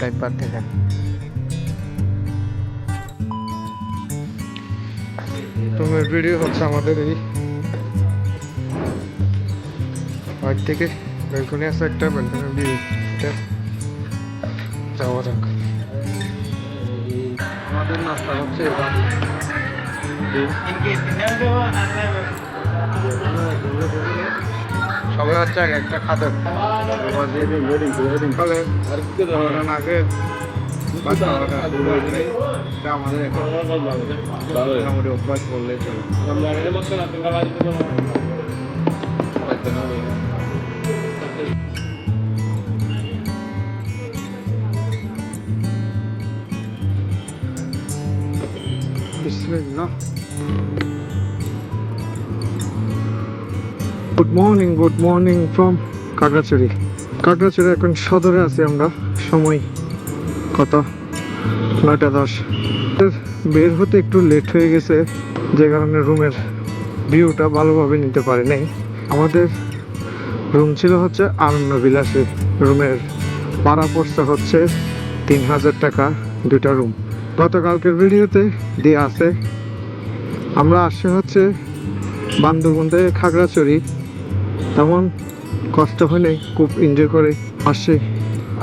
ভিউটা একবার দেখেন রুমের ভিডিও হচ্ছে আমাদের এই বাইর থেকে ব্যালকনি আছে একটা ব্যালকনি ভিউ যাওয়া যাক। আমাদের নাস্তা হচ্ছে সবাই হচ্ছে এক একটা খাদ্য Good morning, good morning from Kagachuri. Kakrachhari এখন সদরে আছি আমরা। সময় কত? নয়টা দশ। বের হতে একটু লেট হয়ে গেছে, যে কারণে রুমের ভিউটা ভালোভাবে নিতে পারি নাই। আমাদের রুম ছিল হচ্ছে আনন্দ বিলাসী রুমের ভাড়া পড়ছে হচ্ছে তিন হাজার টাকা দুটা রুম গতকালকের ভিডিওতে দিয়ে আছে, আমরা আসছে হচ্ছে বান্দরবন থেকে খাগড়াছড়ি। তেমন কষ্ট হয়নি খুব এনজয় করে আসে।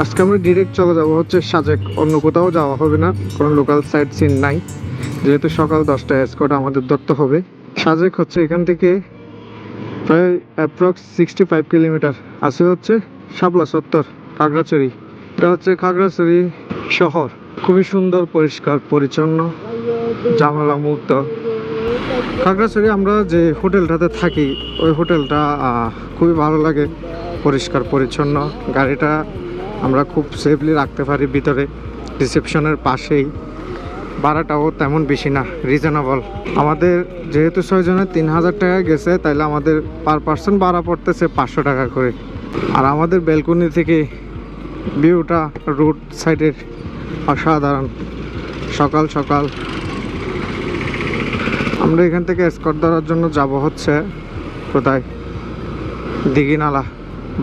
আজকে আমরা ডিরেক্ট চলে যাব হচ্ছে সাজেক, অন্য কোথাও যাওয়া হবে না কোনো লোকাল সাইট সিন নাই। যেহেতু সকাল দশটায় স্কট আমাদের ধরতে হবে। সাজেক হচ্ছে এখান থেকে প্রায় অ্যাপ্রক্স সিক্সটি ফাইভ কিলোমিটার আছে হচ্ছে শাপলা সত্তর খাগড়াছড়ি। এটা হচ্ছে খাগড়াছড়ি শহর। খুবই সুন্দর, পরিষ্কার, পরিচ্ছন্ন জামালা মুক্ত খাগড়াছড়ি আমরা যে হোটেলটাতে থাকি, ওই হোটেলটা খুবই ভালো লাগে, পরিষ্কার, পরিচ্ছন্ন। গাড়িটা আমরা খুব সেফলি রাখতে পারি ভিতরে। রিসেপশনের পাশেই। ভাড়াটাও তেমন বেশি না রিজনেবল আমাদের যেহেতু ছয়জনের তিন হাজার টাকা গেছে, তাইলে আমাদের পার পার্সন ভাড়া পড়তেছে পাঁচশো টাকা করে। আর আমাদের ব্যালকনি থেকে ভিউটা রোড সাইডের অসাধারণ। সকাল সকাল আমরা এখান থেকে স্কট ধরার জন্য যাব হচ্ছে কোথায়? দিঘিনালা,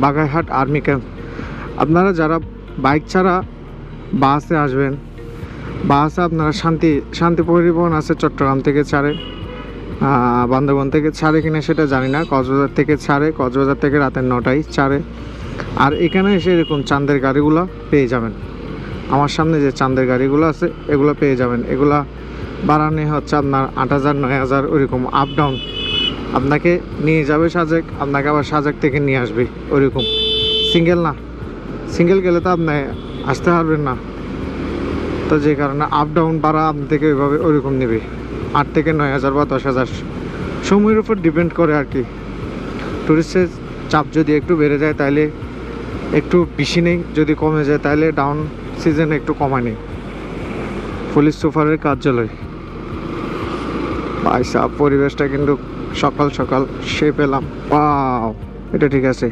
বাগাইহাট আর্মি ক্যাম্প আপনারা যারা বাইক ছাড়া বাসে আসবেন, বাসে আপনারা শান্তি শান্তি পরিবহন আছে চট্টগ্রাম থেকে ছাড়ে বান্দরবন থেকে ছাড়ে কিনা সেটা জানি না, কক্সবাজার থেকে ছাড়ে, কক্সবাজার থেকে রাতের নটায় ছাড়ে। আর এখানে এসে এরকম চাঁদের গাড়িগুলো পেয়ে যাবেন। আমার সামনে যে চাঁদের গাড়িগুলো আছে, এগুলো পেয়ে যাবেন। এগুলা বাড়ানো হচ্ছে আপনার আট হাজার, নয় হাজার, ওইরকম আপ ডাউন আপনাকে নিয়ে যাবে সাজেক, আপনাকে আবার সাজেক থেকে নিয়ে আসবে, ওইরকম। সিঙ্গেল না। সিঙ্গেল গেলে তো আপনি আসতে পারবেন না। তো যে কারণে আপ ডাউন ভাড়া আপনি থেকে ওইভাবে ওইরকম নেবে। আট থেকে নয় হাজার বা দশ হাজার। সময়ের উপর ডিপেন্ড করে আর কি। টুরিস্টের চাপ যদি একটু বেড়ে যায় তাহলে একটু বেশি নেই, যদি কমে যায় তাহলে ডাউন সিজনে একটু কমায় নেই। পুলিশ সুপারের কার্যালয়। পয়সা পরিবেশটা কিন্তু সকাল সকাল সে পেলাম। পাও এটা ঠিক আছে।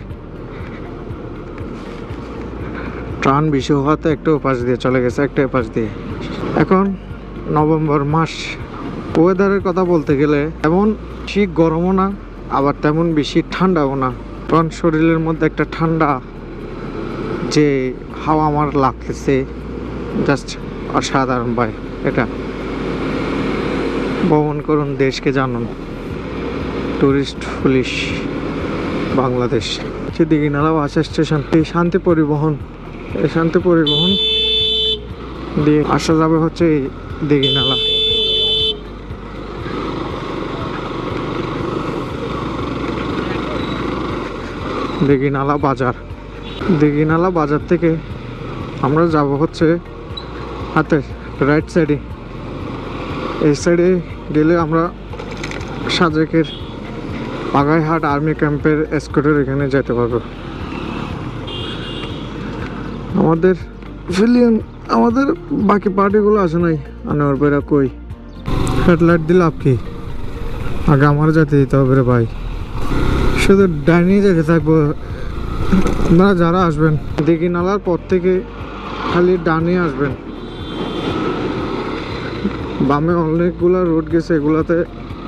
ট্রান বেশি হওয়াতে একটা উপাস দিয়ে চলে গেছে, একটা উপাস দিয়ে। এখন নভেম্বর মাস। ওয়েদারের কথা বলতে গেলে এমন শীত গরমও না, আবার তেমন বেশি ঠান্ডাও না। কারণ শরীরের মধ্যে একটা ঠান্ডা যে হাওয়া আমার লাগতেছে জাস্ট অসাধারণ ভাই, এটা। ভ্রমণ করুন, দেশকে জানুন। Tourist police, Bangladesh. সেদিকে নালা বাস স্টেশন এই শান্তি পরিবহন। এই শান্তি পরিবহন দিয়ে আসা যাবে হচ্ছে এই দিঘিনালা দিঘিনালা বাজার। দিঘিনালা বাজার থেকে আমরা যাব হচ্ছে হাতে রাইট সাইডে এই সাইডে গেলে আমরা সাজেকের বাগাইহাট আর্মি ক্যাম্পের স্কোটের এখানে যেতে পারব। আমাদের ফিলিয়ন আমাদের বাকি পার্টিগুলো আছে নাই? আনোয়ার বেরা কই? হেডলাইট দিলে আপ কি? আগে আমার যেতে দিতে হবে রে ভাই। শুধু ডাইনিয়ে যেতে থাকব। আপনারা যারা আসবেন দিঘি নালার পর থেকে খালি ডানে আসবেন। বামে অনেকগুলো রুট গেছে, এগুলাতে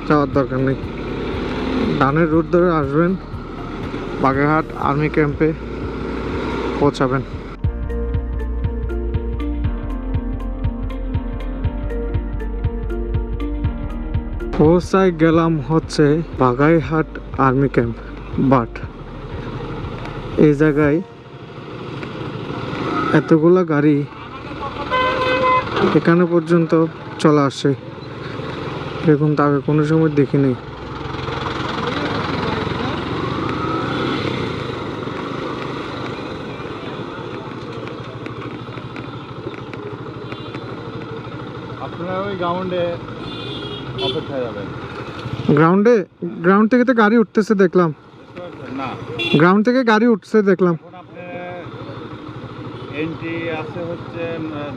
যাওয়ার দরকার নেই। ডানের রুট ধরে আসবেন, বাগেরহাট আর্মি ক্যাম্পে পৌঁছাবেন। পৌঁছায় গেলাম হচ্ছে বাগাইহাট আর্মি ক্যাম্প, বাট এই জায়গায় এতগুলা গাড়ি এখানে পর্যন্ত চলে আসে এরকম তো আগে কোনো সময় দেখিনি। আপনারা ওই গ্রাউন্ডে যাবেন। গ্রাউন্ডে গ্রাউন্ড থেকে তো গাড়ি উঠতেছে দেখলাম। না। গ্রাউন্ড থেকে গাড়ি উঠছে দেখলাম। এন্ট্রি আছে হচ্ছে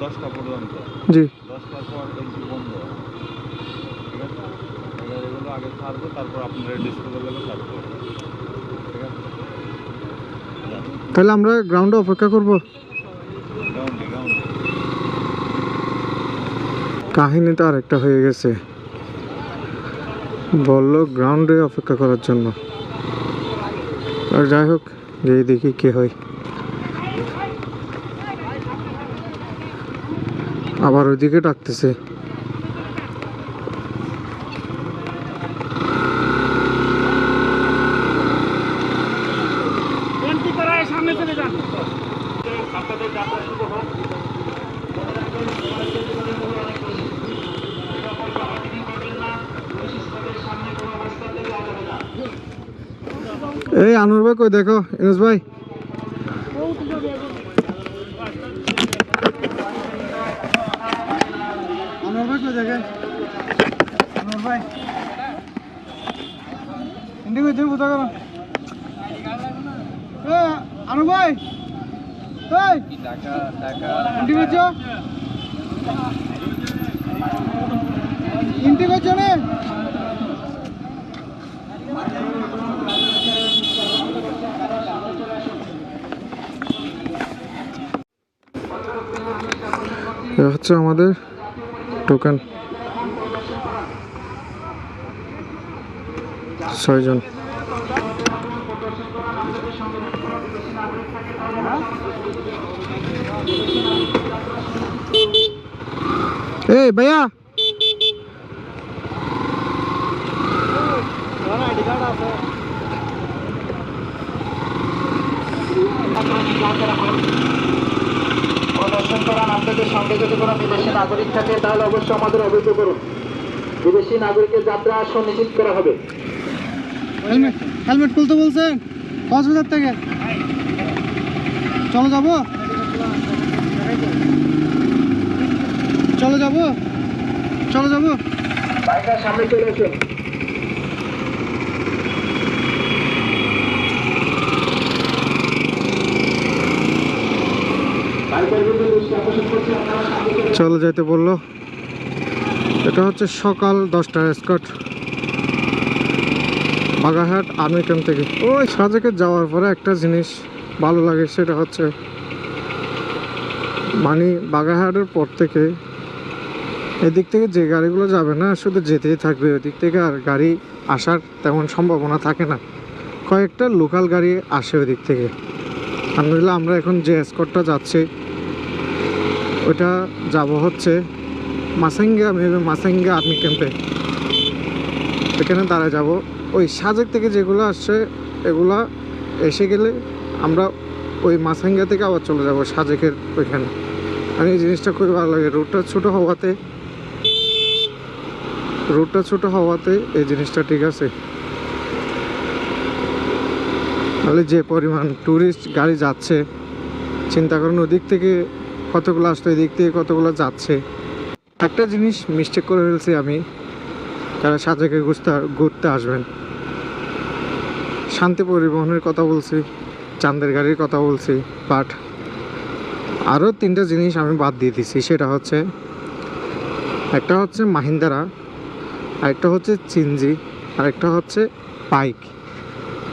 দশটা পর্যন্ত। জি। দশটার পর এন্ট্রি বন্ধ। ঠিক আছে? এবার এগুলো আগে ছাড়বো তারপর আপনার ডিসপোজালগুলো ছাড়বো ঠিক আছে? তাহলে আমরা গ্রাউন্ডে অপেক্ষা করব। গ্রাউন্ডে গ্রাউন্ডে কাহিনী তো আরেকটা হয়ে গেছে। বলল গ্রাউন্ডে অপেক্ষা করার জন্য। আর যাই হোক গিয়ে দেখি কে হয়। আবার ওইদিকে ডাকতেছে। এই আনুর ভাই কই দেখো ইনুস ভাই। আনোয়ার ভাই কই দেখেন গেল? এ, আনু ভাই। এই টাকা টাকা হিন্দি কইছো এটা হচ্ছে আমাদের টোকেন ছয়জন এই ভাইয়া প্রদর্শন করান আপনাদের সঙ্গে যদি কোনো বিদেশি নাগরিক থাকে তাহলে অবশ্যই আমাদের অবহিত করুন। বিদেশি নাগরিকের যাত্রা সুনিশ্চিত করা হবে। হেলমেট হেলমেট খুলতে বলছেন কক্সবাজার থেকে। চলো যাব? চলো যাব? চলো যাব? বাইকের সামনে চলে আসুন বাইকের বিরুদ্ধে দৃষ্টি আকর্ষণ করছি আপনারা সামনে চলে যেতে বলল। এটা হচ্ছে সকাল দশটা স্কট বাগাহাট আর্মি ক্যাম্প থেকে। ওই সাজেকে যাওয়ার পরে একটা জিনিস ভালো লাগে, সেটা হচ্ছে মানে বাগাহাটের পর থেকে এদিক থেকে যে গাড়িগুলো যাবে না, শুধু যেতেই থাকবে। ওদিক থেকে আর গাড়ি আসার তেমন সম্ভাবনা থাকে না। কয়েকটা লোকাল গাড়ি আসে ওদিক থেকে। আলহামদুলিল্লাহ আমরা এখন যে স্কটটা যাচ্ছি ওটা যাব হচ্ছে মাসাঙ্গা, মেবি মাসাঙ্গা আর্মি ক্যাম্পে। এখানে দাঁড়ায় যাব। ওই সাজেক থেকে যেগুলো আসছে, এগুলা এসে গেলে আমরা ওই মাসাঙ্গা থেকে আবার চলে যাব সাজেকের ওইখানে। আর এই জিনিসটা খুবই ভালো লাগে রোডটা ছোটো হওয়াতে রোডটা ছোটো হওয়াতে এই জিনিসটা ঠিক আছে। তাহলে যে পরিমাণ ট্যুরিস্ট গাড়ি যাচ্ছে, চিন্তা করুন ওদিক থেকে কতগুলো আসতো এদিক থেকে কতগুলো যাচ্ছে। একটা জিনিস মিস্টেক করে ফেলছি আমি, যারা সাজেকে ঘুরতে ঘুরতে আসবেন। শান্তি পরিবহনের কথা বলছি, চাঁদের গাড়ির কথা বলছি বাট আরও তিনটা জিনিস আমি বাদ দিয়ে দিছি, সেটা হচ্ছে, একটা হচ্ছে মাহিন্দারা, আরেকটা হচ্ছে চিনজি, আরেকটা হচ্ছে বাইক।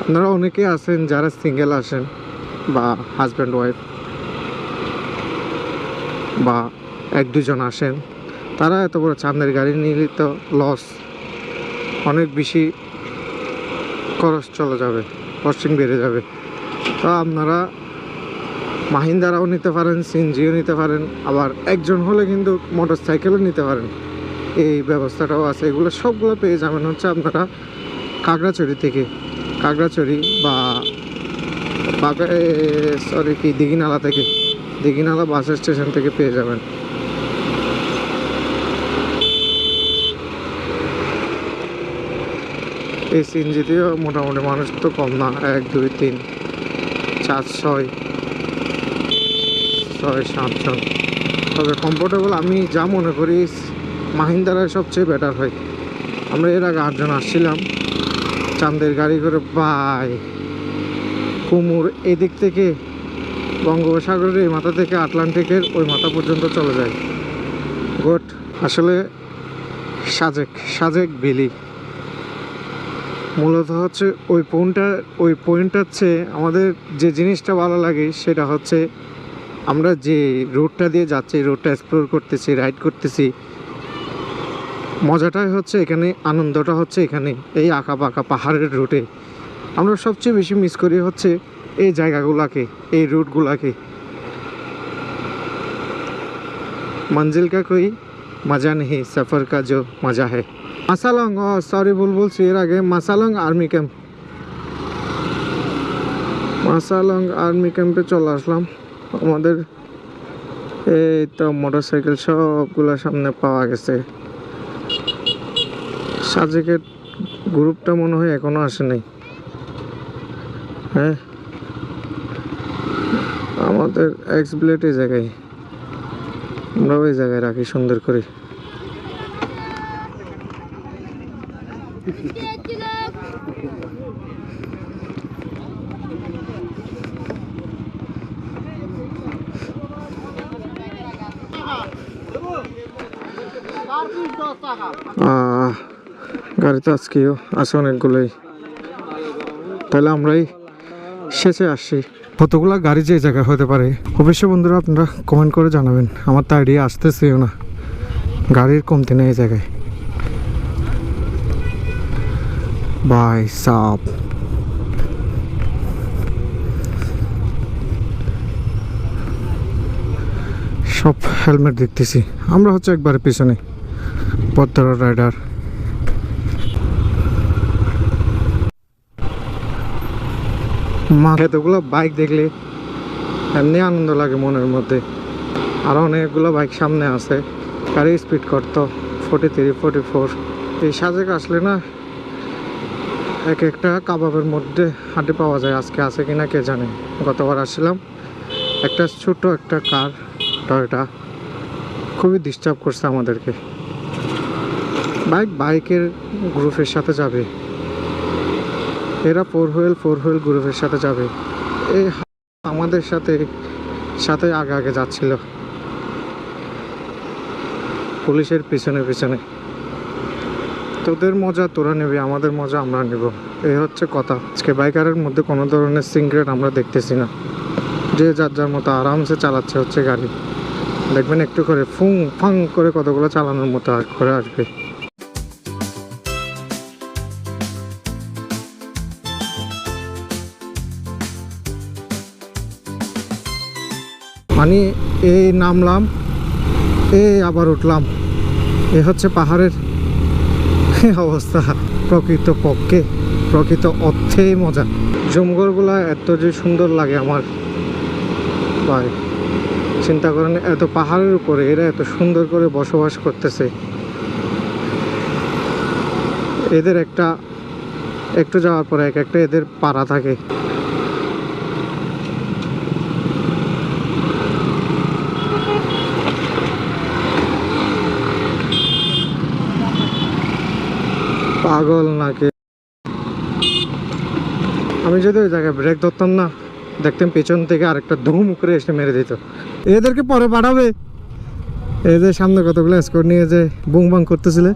আপনারা অনেকে আছেন যারা সিঙ্গেল আসেন বা হাজব্যান্ড ওয়াইফ বা এক দুজন আসেন, তারা এত বড় চাঁদের গাড়ি নিলে তো লস অনেক বেশি খরচ চলে যাবে কস্টিং বেড়ে যাবে। তো আপনারা মাহিন্দারাও নিতে পারেন সিনজিও নিতে পারেন, আবার একজন হলে কিন্তু মোটর সাইকেলও নিতে পারেন। এই ব্যবস্থাটাও আছে, এগুলো সবগুলো পেয়ে যাবেন হচ্ছে আপনারা কাকড়াছড়ি থেকে। কাকড়াছড়ি বা সরি কি দিঘিনালা থেকে। দিঘিনালা বাস স্টেশন থেকে পেয়ে যাবেন। এই সিএনজিতেও মোটামুটি মানুষ তো কম না, এক, দুই, তিন, চার, ছয় ছয় সাতজন তবে কমফোর্টেবল আমি যা মনে করি, মাহিন্দারায় সবচেয়ে বেটার হয়। আমরা এর আগে আটজন আসছিলাম চাঁদের গাড়ি করে বাই কুমুর এদিক থেকে বঙ্গোপসাগরের এই মাথা থেকে আটলান্টিকের ওই মাথা পর্যন্ত চলে যায়। গোট, আসলে সাজেক সাজেক বেলি। মূলত হচ্ছে ওই পয়েন্টটা, ওই পয়েন্টটার চেয়ে আমাদের যে জিনিসটা ভালো লাগে সেটা হচ্ছে আমরা যে রোডটা দিয়ে যাচ্ছি রোডটা এক্সপ্লোর করতেছি রাইড করতেছি, মজাটাই হচ্ছে এখানে, আনন্দটা হচ্ছে এখানে, এই আঁকা পাকা পাহাড়ের রুটে। আমরা সবচেয়ে বেশি মিস করি হচ্ছে এই জায়গাগুলোকে এই রুটগুলোকে मंजिल का कोई मज़ा नहीं सफ़र का जो मज़ा है মাসালং ও সরি ভুল বলছি এর আগে Masalong army camp Masalong army ক্যাম্পে চলে আসলাম আমাদের এই তো মোটর সাইকেল সবগুলো সামনে পাওয়া গেছে সাজেকের গ্রুপটা মনে হয় এখনো আসে নাই হ্যাঁ আমাদের এক্স ব্লেড এই জায়গায়। আমরা ওই জায়গায় রাখি সুন্দর করে। গাড়িতে আজকেও আছে অনেকগুলোই। তাহলে আমরাই শেষে আসছি কতগুলা গাড়ি যে জায়গায় হতে পারে, অবশ্যই বন্ধুরা আপনারা কমেন্ট করে জানাবেন। আমার তো আইডিয়া আসতেছেও না। গাড়ির কমতি নেই এই জায়গায়। বাই সাপ সব হেলমেট দেখতেছি। আমরা হচ্ছে একবারে পিছনে। পদ্মার রাইডার মা এতগুলো বাইক দেখলে এমনি আনন্দ লাগে মনের মধ্যে। আরও অনেকগুলো বাইক সামনে আছে। গাড়ি স্পিড করতো ফোর্টি থ্রি ফোর্টি ফোর এই সাজেক আসলে না, এক একটা কাবাবের মধ্যে হাঁটি পাওয়া যায়, আজকে আছে কি না কে জানে। গতবার আসছিলাম, একটা ছোট একটা কার, টয়টা। খুবই ডিস্টার্ব করছে আমাদেরকে। বাইক বাইকের গ্রুপের সাথে যাবে। এরা ফোর হুইল ফোর হুইল গ্রুপের সাথে যাবে। এই আমাদের সাথে সাথে আগে আগে যাচ্ছিল। পুলিশের পিছনে পিছনে। তোদের মজা, তোরা নেবে, আমাদের মজা, আমরা নেব। এই হচ্ছে কথা। আজকে বাইকারের মধ্যে কোনো ধরনের সিগারেট আমরা দেখতেছি না। যে যার যার মতো আরামসে চালাচ্ছে হচ্ছে গাড়ি। দেখবেন একটু করে ফুং, ফাং করে কতগুলো চালানোর মতো আর করে আসবে। মানে এই নামলাম এই আবার উঠলাম। এ হচ্ছে পাহাড়ের অবস্থা। প্রকৃত পক্ষে, প্রকৃত অর্থেই মজা। জমগড়গুলা এত যে সুন্দর লাগে আমার। ভাই, চিন্তা করেন এত পাহাড়ের উপরে, এরা এত সুন্দর করে বসবাস করতেছে। এদের একটা, একটু যাওয়ার পরে এক একটা এদের পাড়া থাকে। পাগল নাকি? আমি যদি ওই জায়গায় ব্রেক ধরতাম না, দেখতাম পেছন থেকে আরেকটা ধুম করে এসে মেরে দিত। এদেরকে পরে পাঠাবে। এই যে সামনে কতগুলো স্কোর নিয়ে যে বুং বাং করতেছিলে।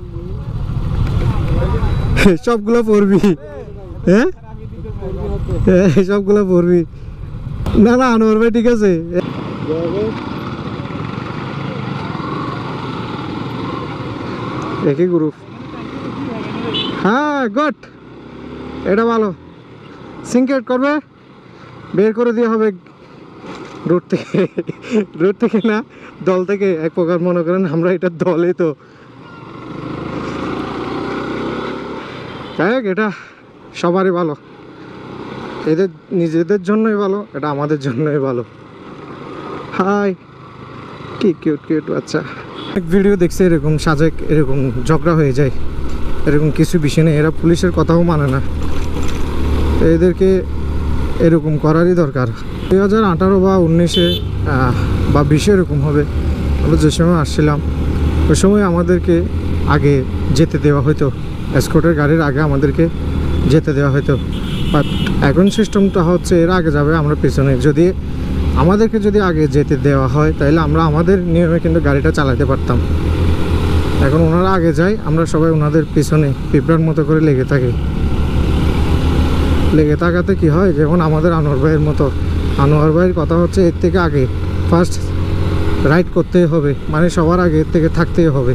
সবগুলো পড়বি হ্যাঁ? সবগুলো পড়বি না না, আনোয়ার ভাই ঠিক আছে। একই গ্রুপ হ্যাঁ গুড এটা ভালো। সিঙ্কেট করবে, বের করে দেওয়া হবে রোড থেকে। রোড থেকে না, দল থেকে। এক প্রকার মনে করেন আমরা এটা দলে তো। যাই হোক, এটা সবারই ভালো। এদের নিজেদের জন্যই ভালো, এটা আমাদের জন্যই ভালো। হাই, কি কিউট কিউট বাচ্চা। এক ভিডিও দেখছে, এরকম সাজেক, এরকম ঝগড়া হয়ে যায়। এরকম কিছু বিষয় নেই। এরা পুলিশের কথাও মানে না। এদেরকে এরকম করারই দরকার। দুই হাজার আঠারো বা উনিশে বা বিশে এরকম হবে। আমরা যে সময় আসছিলাম, ওই সময় আমাদেরকে আগে যেতে দেওয়া হতো। এসকোটের গাড়ির আগে আমাদেরকে যেতে দেওয়া হতো। বাট এখন সিস্টেমটা হচ্ছে, এর আগে যাবে, আমরা পিছনে। যদি আমাদেরকে যদি আগে যেতে দেওয়া হয়, তাহলে আমরা আমাদের নিয়মে কিন্তু গাড়িটা চালাতে পারতাম। এখন ওনারা আগে যায়, আমরা সবাই ওনাদের পিছনে পিঁপড়ার মতো করে লেগে থাকি। লেগে থাকাতে কি হয় যেমন আমাদের আনোয়ার ভাইয়ের মতো। আনোয়ার ভাইয়ের কথা হচ্ছে, এর থেকে আগে ফার্স্ট রাইড করতেই হবে মানে সবার আগে এর থেকে থাকতেই হবে।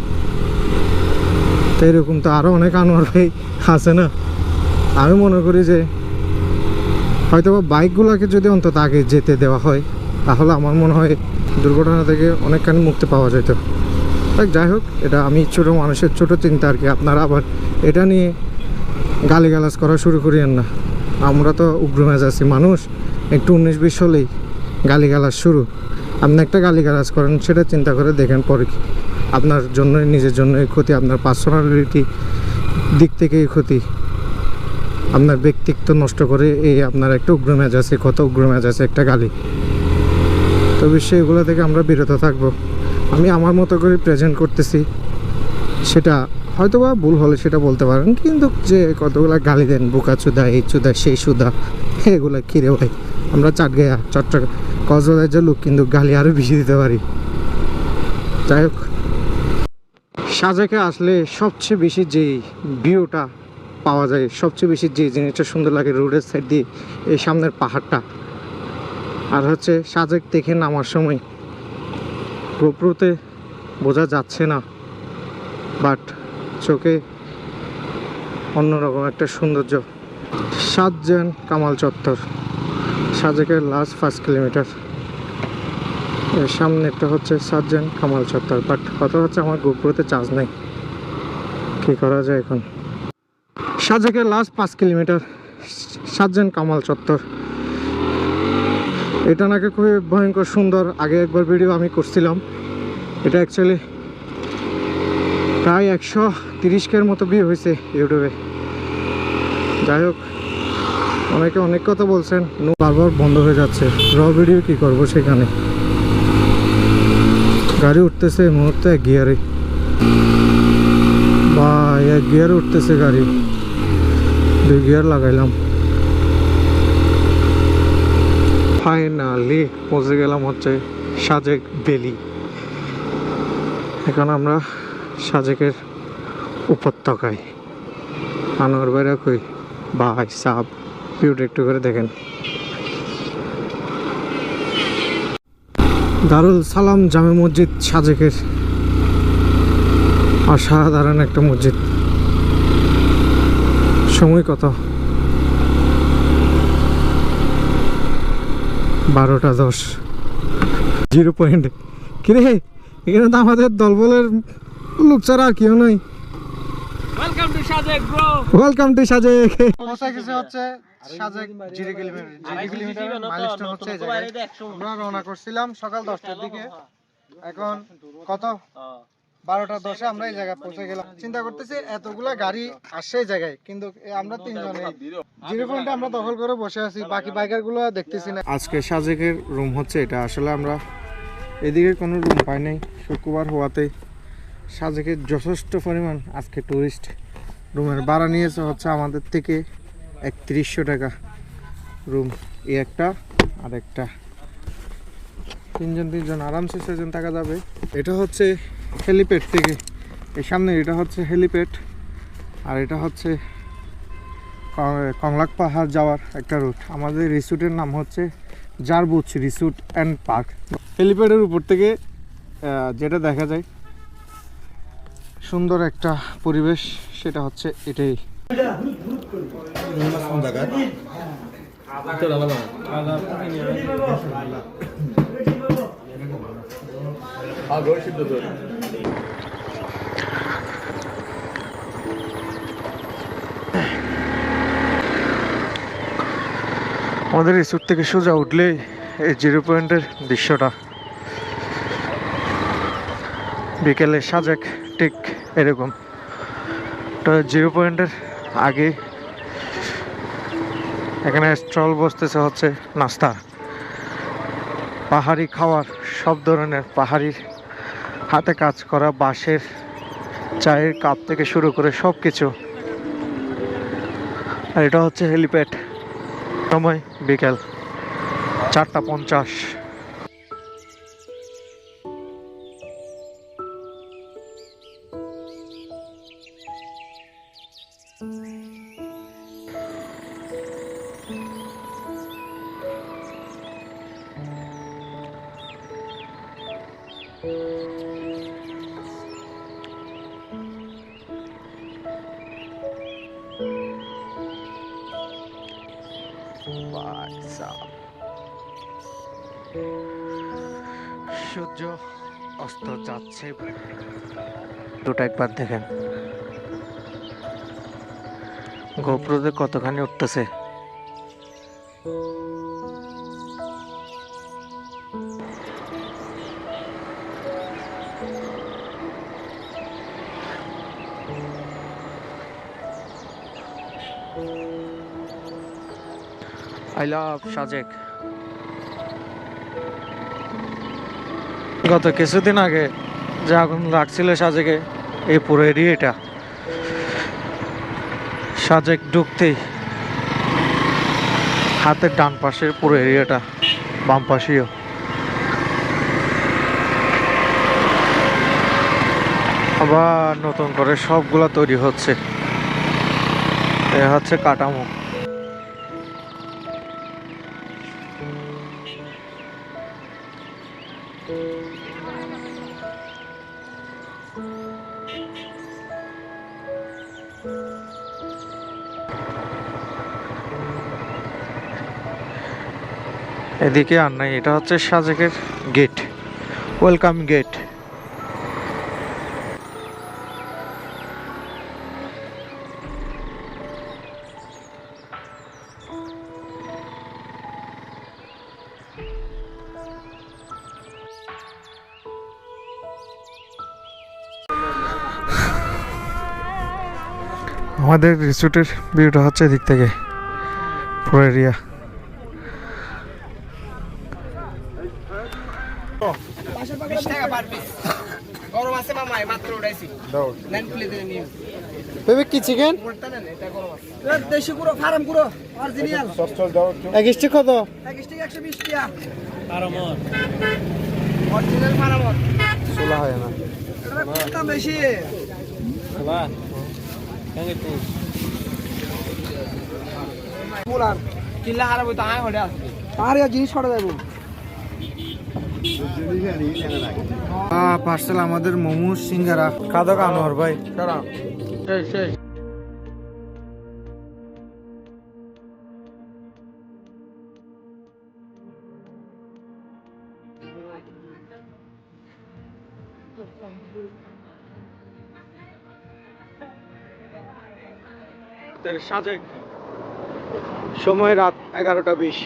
তো এরকম তো আরও অনেক আনোয়ার ভাই আছে না। আমি মনে করি যে হয়তো বাইকগুলোকে যদি অন্তত আগে যেতে দেওয়া হয়, তাহলে আমার মনে হয় দুর্ঘটনা থেকে অনেকখানি মুক্তি পাওয়া যেত। যাই হোক, এটা আমি ছোটো মানুষের ছোটো চিন্তা আর কি। আপনারা আবার এটা নিয়ে গালিগালাজ করা শুরু করিয়েন না। আমরা তো উগ্র মেজাজি মানুষ। একটু উনিশ বিশ হলেই গালিগালাজ শুরু। আপনি একটা গালিগালাজ করেন, সেটা চিন্তা করে দেখেন পরে কি। আপনার জন্যই, নিজের জন্যই ক্ষতি, আপনার পার্সোনালিটি দিক থেকেই ক্ষতি। আপনার ব্যক্তিত্ব নষ্ট করে এই আপনার একটা উগ্র মেজাজে, কত উগ্র মেজাজে একটা গালি। তবে এগুলো থেকে আমরা বিরত থাকব। আমি আমার মতো করে প্রেজেন্ট করতেছি, সেটা হয়তো বা ভুল হলে সেটা বলতে পারেন, কিন্তু যে কতগুলা গালি দেন, বোকা চুদা, এই চুদা, সেই সুদা এগুলো কিরে ভাই? আমরা চাটগায়া, চট্টগ্রাম কক্সবাজার যে লোক, কিন্তু গালি আরও বেশি দিতে পারি। যাই হোক, সাজেকে আসলে সবচেয়ে বেশি যে ভিউটা পাওয়া যায়, সবচেয়ে বেশি যে জিনিসটা সুন্দর লাগে রোডের সাইড দিয়ে, এই সামনের পাহাড়টা। আর হচ্ছে সাজেক দেখে নামার সময় গোপ্রোতে বোঝা যাচ্ছে না বাট চোখে অন্যরকম একটা সৌন্দর্য। সাতজেন কামাল চত্বর, সাজেকের লাস্ট ফার্স্ট কিলোমিটার। এর সামনেটা হচ্ছে সাতজেন কামাল চত্বর বাট কথা হচ্ছে আমার গোপ্রোতে চার্জ নেই। কী করা যায় এখন? সাজেকের লাস্ট পাঁচ কিলোমিটার, সাতজেন কামাল চত্বর। এটা নাকি খুবই ভয়ঙ্কর সুন্দর। আগে একবার ভিডিও আমি করছিলাম। এটা অ্যাকচুয়ালি প্রায় একশো তিরিশ কের মতো বিয়ে হয়েছে ইউটিউবে। যাই হোক, অনেকে অনেক কথা বলছেন। নো বারবার বন্ধ হয়ে যাচ্ছে। র ভিডিও কি করব সেখানে? গাড়ি উঠতেছে এই মুহূর্তে এক গিয়ারে বা এক গিয়ারে উঠতেছে গাড়ি। দুই গিয়ার লাগাইলাম। ফাইনালি পৌঁছে গেলাম হচ্ছে সাজেক বেলি এখন আমরা সাজেকের উপত্যকায়। আনোয়ার বাইরা কই? ভাই সাপ ভিউটা একটু করে দেখেন। দারুল সালাম জামে মসজিদ সাজেকের। অসাধারণ একটা মসজিদ। সময় কত? বারোটা দশ। Zero point. কিরে এখানে তো আমাদের দলবলের লোক ছাড়া আর কেউ নয় welcome to Sajek bro welcome to Sajek পৌঁছে গেছে হচ্ছে? Sajek zero kilometre zero kilometre milestone হচ্ছে এই জায়গায়। আমরা রওনা করছিলাম সকাল দশটার দিকে। এখন কত? বারোটা দশে আমরা এই জায়গায় পৌঁছে গেলাম। চিন্তা করতেছি, এতগুলা গাড়ি আসছে এই জায়গায়, কিন্তু আমরা তিনজনে আমরা দখল করে বসে আছি, বাকি বাইকারগুলো দেখতেছি না। আজকে সাজেকের রুম হচ্ছে এটা, আসলে আমরা এদিকে কোনো রুম পাই নাই, শুক্রবার হওয়াতে সাজেকের যথেষ্ট পরিমাণ আজকে রুমের ভাড়া নিয়েছে, হচ্ছে আমাদের থেকে একত্রিশশো টাকা রুম। একটা আর একটা। তিনজন তিনজন, আরামসে সেজন থাকা যাবে। এটা হচ্ছে হেলিপ্যাড থেকে। এই সামনে এটা হচ্ছে হেলিপ্যাড আর এটা হচ্ছে কংলাক পাহাড় যাওয়ার একটা রুট। আমাদের রিসোর্টের নাম হচ্ছে জারবুচ রিসোর্ট অ্যান্ড পার্ক। হেলিপ্যাডের উপর থেকে যেটা দেখা যায়, সুন্দর একটা পরিবেশ, সেটা হচ্ছে এটাই। আমাদের রিসোর্ট থেকে সোজা উঠলেই এই জিরো পয়েন্টের দৃশ্যটা। বিকেলে সাজেক ঠিক এরকম। তো জিরো পয়েন্টের আগে এখানে স্টল বসতেছে হচ্ছে নাস্তা। পাহাড়ি খাওয়ার সব ধরনের পাহাড়ি হাতে কাজ করা বাঁশের চায়ের কাপ থেকে শুরু করে সব কিছু আর এটা হচ্ছে হেলিপ্যাড। সময় বিকেল চারটা পঞ্চাশ। সূর্য অস্ত যাচ্ছে দুটো একবার দেখেন। গোপ্রতে কতখানি উঠতেছে। আই লাভ সাজেক গত কিছুদিন আগে যে আগুন লাগছিল সাজেকে, এই পুরো এরিয়াটা সাজেক ঢুকতেই হাতের ডান পাশের পুরো এরিয়াটা বাম পাশেও। আবার নতুন করে সবগুলা তৈরি হচ্ছে। এ হচ্ছে কাঠামো। এদিকে আর নাই, এটা হচ্ছে সাজেকের গেট ওয়েলকাম গেট আমাদের রিসোর্টের ভিউটা হচ্ছে এদিক থেকে, পুরো এরিয়া গরম আছে মামা মাত্র উঠাইছি লাইন খুলে দিয়ে নিয়ে বেবি কি চিকেন দেশি গুঁড়ো ফার্ম গুঁড়ো অরিজিনাল এক স্টিক কত? এক স্টিক একশো বিশ টাকা ফার্মর অরিজিনাল ফার্মর চুলা হয় না। এটার দাম বেশি বলার কিল্লা হারাবো তো আয় হলে আসবে। আর জিনিস ছড়া যাব পার্সেল আমাদের মোমো সিঙ্গারা। খাদক আনোয়ার ভাই। সাজেক সময় রাত এগারোটা বিশ।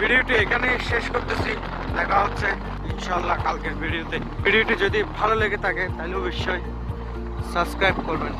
ভিডিওটি এখানে শেষ করতেছি। দেখা হচ্ছে ইনশাল্লাহ কালকের ভিডিওতে। ভিডিওটি যদি ভালো লেগে থাকে, তাহলে অবশ্যই সাবস্ক্রাইব করবেন।